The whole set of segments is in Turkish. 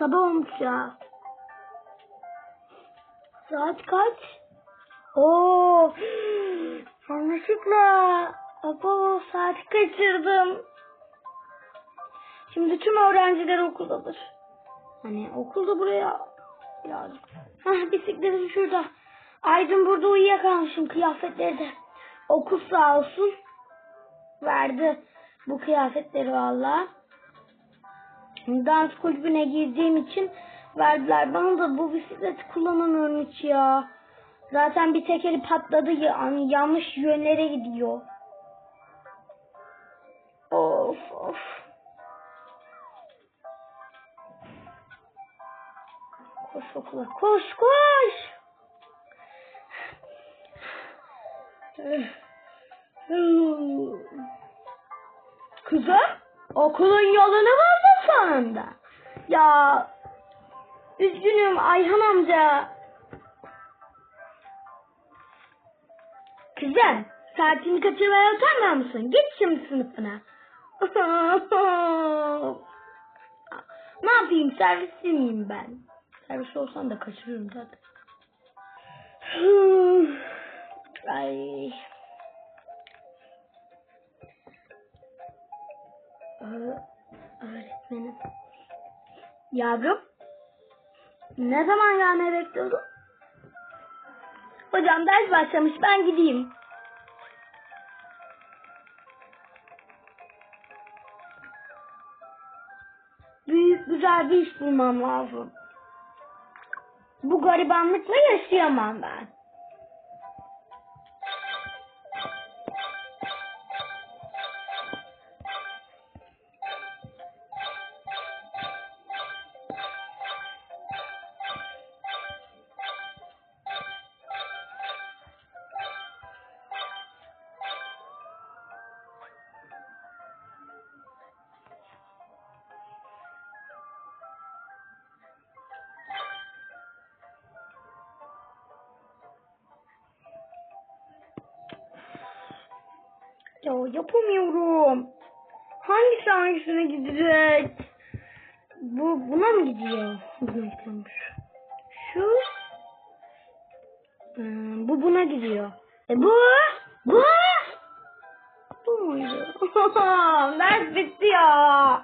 Sabah olmuş ya. Saat kaç? Oo. Yanlışlıkla. Abo saati kaçırdım. Şimdi tüm öğrenciler okuldadır. Hani okulda buraya lazım. Hah bisikletim şurada. Aydın burada uyuyakalmışım kıyafetleri de. Okul sağ olsun. Verdi bu kıyafetleri valla. Dans kulübüne girdiğim için verdiler. Bana da bu bisikleti kullanamıyorum hiç ya. Zaten bir tekeri patladı ya. Hani yanlış yönlere gidiyor. Of of. Koş okula. Koş koş. Kızım okulun yolunu buldun sonunda. Ya üzgünüm Ayhan amca. Kızım saatini kaçırmaya utanmıyor musun? Git şimdi sınıfına. ne yapayım servisli miyim ben? Servis olsam da kaçırıyorum zaten. Ay. Ö- Öğretmenim. Yavrum. Ne zaman gelmeyi bekliyordun? Hocam ders başlamış ben gideyim. Büyük güzel bir iş bulmam lazım. Bu garibanlıkla yaşayamam ben. Ya yapamıyorum. Hangisi hangisine gidecek? Bu buna mı gidiyormuş. Şu Hmm, bu buna gidiyor. E bu? Bu? Bu muydu? Ders bitti ya.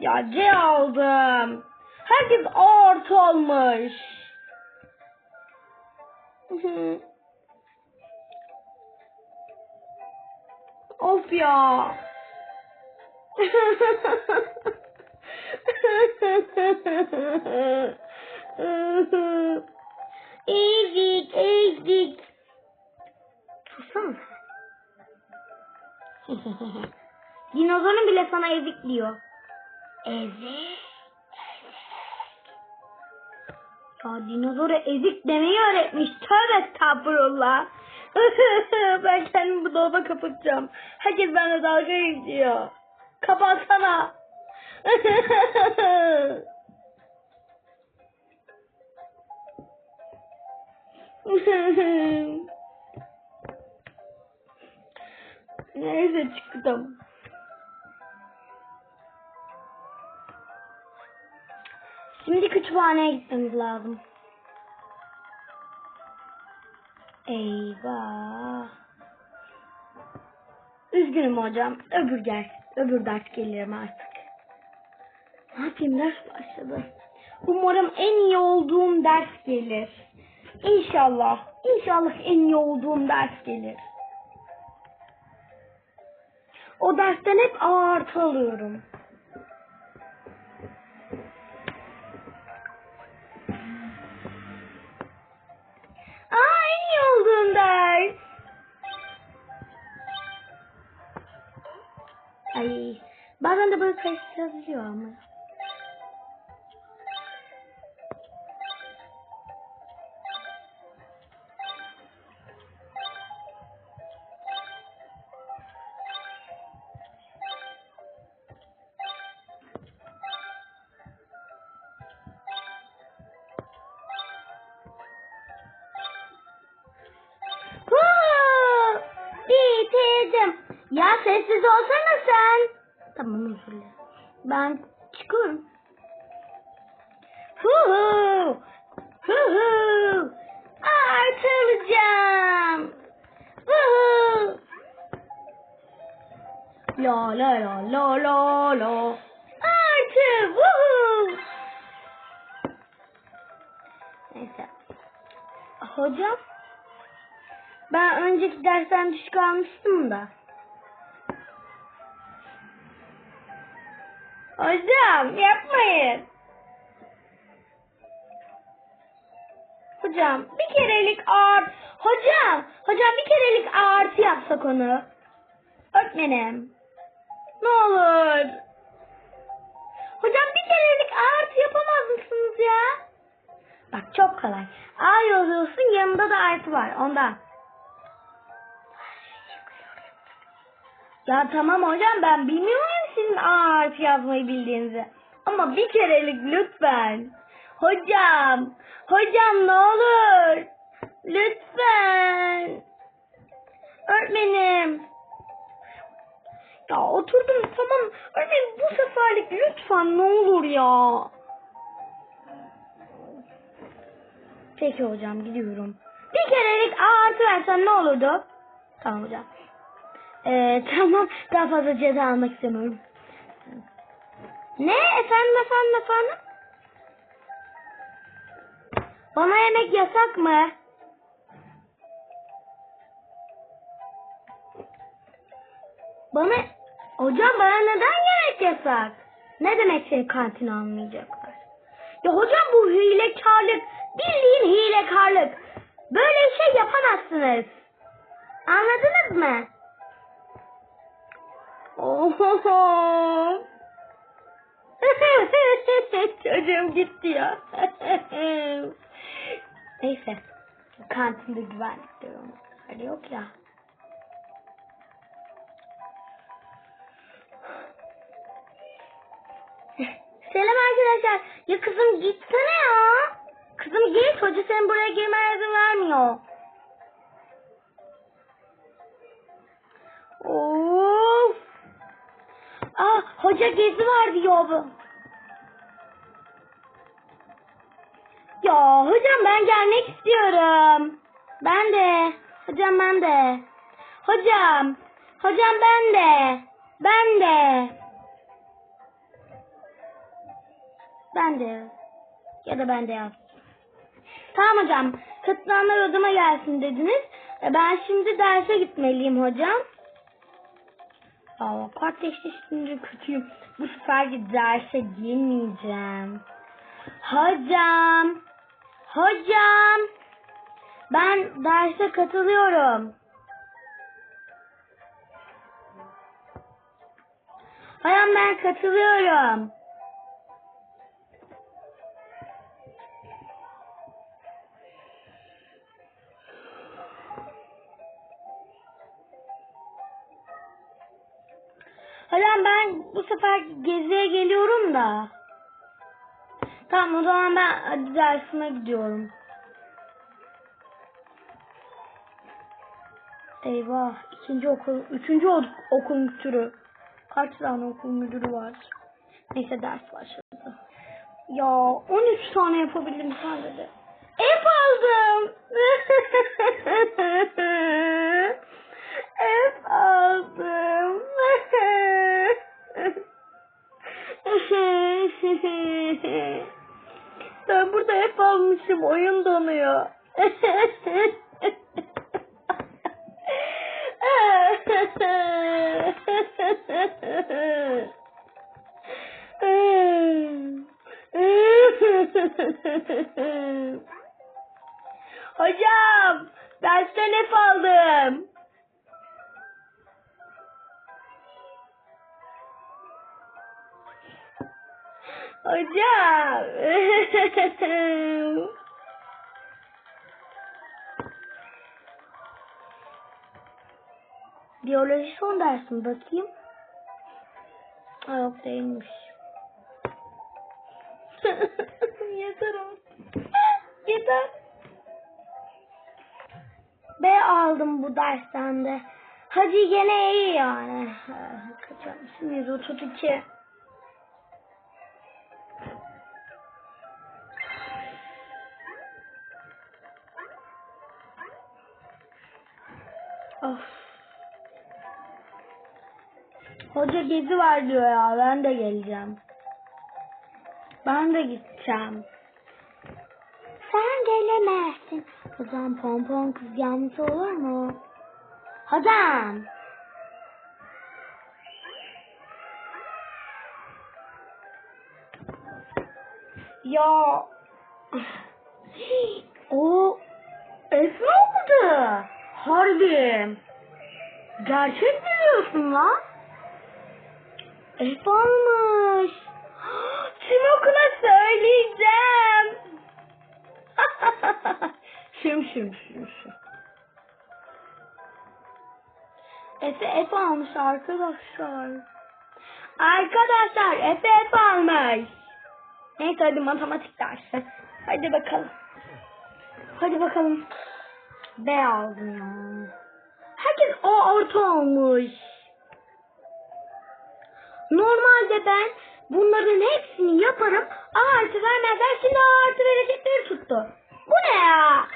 Ya C aldım. Herkes A artı almış. Ya. ezik, ezik. Sussana. Dinozorun bile sana ezik diyor. Ezik. Ya dinozora ezik demeyi öğretmiş. Tövbe estağfurullah. ben kendimi bu dolaba kapatacağım. Herkes benimle dalga geçiyor. Kapatsana. Neyse çıktım. Şimdi kütüphaneye gitmemiz lazım. Eyvah. Üzgünüm hocam. Öbür ders, öbür ders gelirim artık. Ne yapayım ders başladı. Umarım en iyi olduğum ders gelir. İnşallah. İnşallah en iyi olduğum ders gelir. O dersten hep artı alıyorum. Olduğum ders. Ay bazen de böyle karıştırabiliyor ama. Sessiz olsana sen. Tamam özür dilerim. Ben çıkıyorum. Huhu. Huhu. Artı alacağım. Huhu. La la la la la la. Artı. Huhu. Neyse. Hocam. Ben önceki dersten düşük almıştım da. Hocam yapmayın. Hocam bir kerelik art. Hocam, hocam bir kerelik artı yapsak onu. Öğretmenim. Ne olur. Hocam bir kerelik artı yapamaz mısınız ya? Bak çok kolay. A yazıyorsun yanında da artı var ondan. Ya tamam hocam ben bilmiyorum sizin A harfi yazmayı bildiğinizi. Ama bir kerelik lütfen. Hocam. Hocam ne olur. Lütfen. Öğretmenim. Ya oturdum tamam. Öğretmenim bu seferlik lütfen ne olur ya. Peki hocam gidiyorum. Bir kerelik A artı versen ne olurdu? Tamam hocam. Ee, tamam daha fazla ceza almak istemiyorum. Ne efendim efendim efendim? Bana yemek yasak mı? Bana hocam bana neden yemek yasak? Ne demek şey kantin almayacaklar? Ya hocam bu hilekarlık. Bildiğin hilekarlık. Böyle şey yapamazsınız. Anladınız mı? Oho. Çocuğum gitti ya. Neyse. Kantinde güvenlik durumu. Öyle yok ya. Selam arkadaşlar. Ya kızım gitsene ya. Kızım git. Hoca senin buraya girmeye izin vermiyor. Of. Hoca gezi var diyor bu. Ya hocam ben gelmek istiyorum. Ben de. Hocam ben de. Hocam. Hocam ben de. Ben de. Ben de. Ya da ben de yaz. Tamam hocam. Katılanlar odama gelsin dediniz. E, Ben şimdi derse gitmeliyim hocam. Aa, kart eşleştirince kötüyüm. Bu sefer derse girmeyeceğim. Hocam. Hocam. Ben derse katılıyorum. Hocam ben katılıyorum. Hocam ben bu sefer geziye geliyorum da. Tamam o zaman ben dersime gidiyorum. Eyvah ikinci okul, üçüncü ok- okul müdürü. Kaç tane okul müdürü var? Neyse ders başladı. Ya 13 tane yapabildim sadece. F aldım. Hocam, dersten F aldım. Hocam. Biyoloji son dersim bakayım. Ha yok değilmiş. Ah, yeter artık. yeter. B aldım bu dersten de. Hacı gene iyi yani. Kaç yapmışım? 132. Of. Hoca gezi var diyor ya. Ben de geleceğim. Ben de gittim gideceğim. Sen gelemezsin. O zaman pompon kız yalnız olur mu? Hocam. Ya. O Efe oldu. Harbi. Gerçek mi diyorsun lan? Efe okula söyleyeceğim. şım şım şım şım. Efe Efe almış arkadaşlar. Arkadaşlar Efe Efe almış. Neyse hadi matematik dersi. Hadi bakalım. Hadi bakalım. B aldım ya. Herkes O orta olmuş. Normalde ben bunların hepsini yaparım. A artı vermezler. Şimdi A artı verecekleri tuttu. Bu ne ya?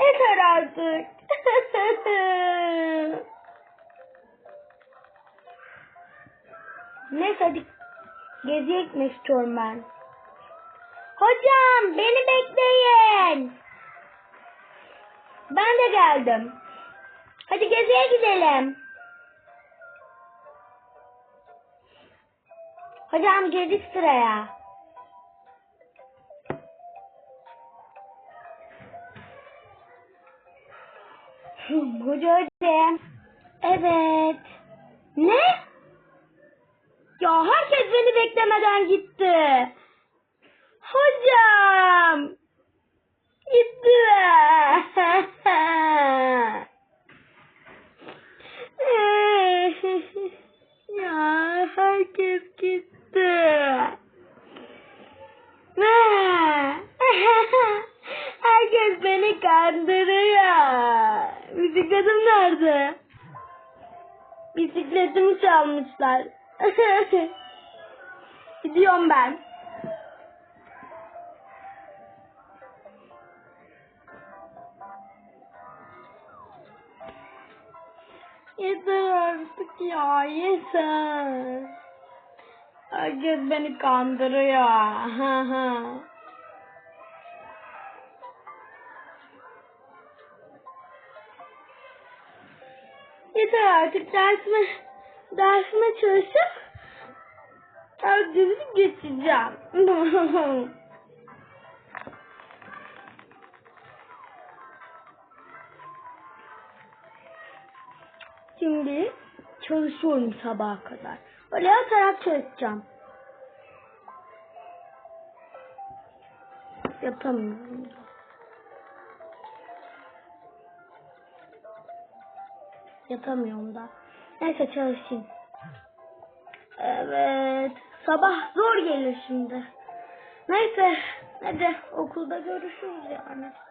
Yeter artık. Neyse hadi geziye gitmek istiyorum ben. Hocam beni bekleyin. Ben de geldim. Hadi geziye gidelim. Hocam girdik sıraya. Hoca hocam. Evet. Ne? Ya herkes beni beklemeden gitti. Hocam. Gitti. ya herkes gitti. herkes beni kandırıyor. Bisikletim nerede? Bisikletimi çalmışlar. Gidiyorum ben. Yeter artık ya yeter. Herkes beni kandırıyor. Yeter artık dersime dersime çalışıp herkesi geçeceğim. Şimdi çalışıyorum sabaha kadar. Öyle yatarak çalışacağım. Yapamıyorum. Yapamıyorum da. Neyse çalışayım. Evet. Sabah zor gelir şimdi. Neyse. Hadi okulda görüşürüz yani.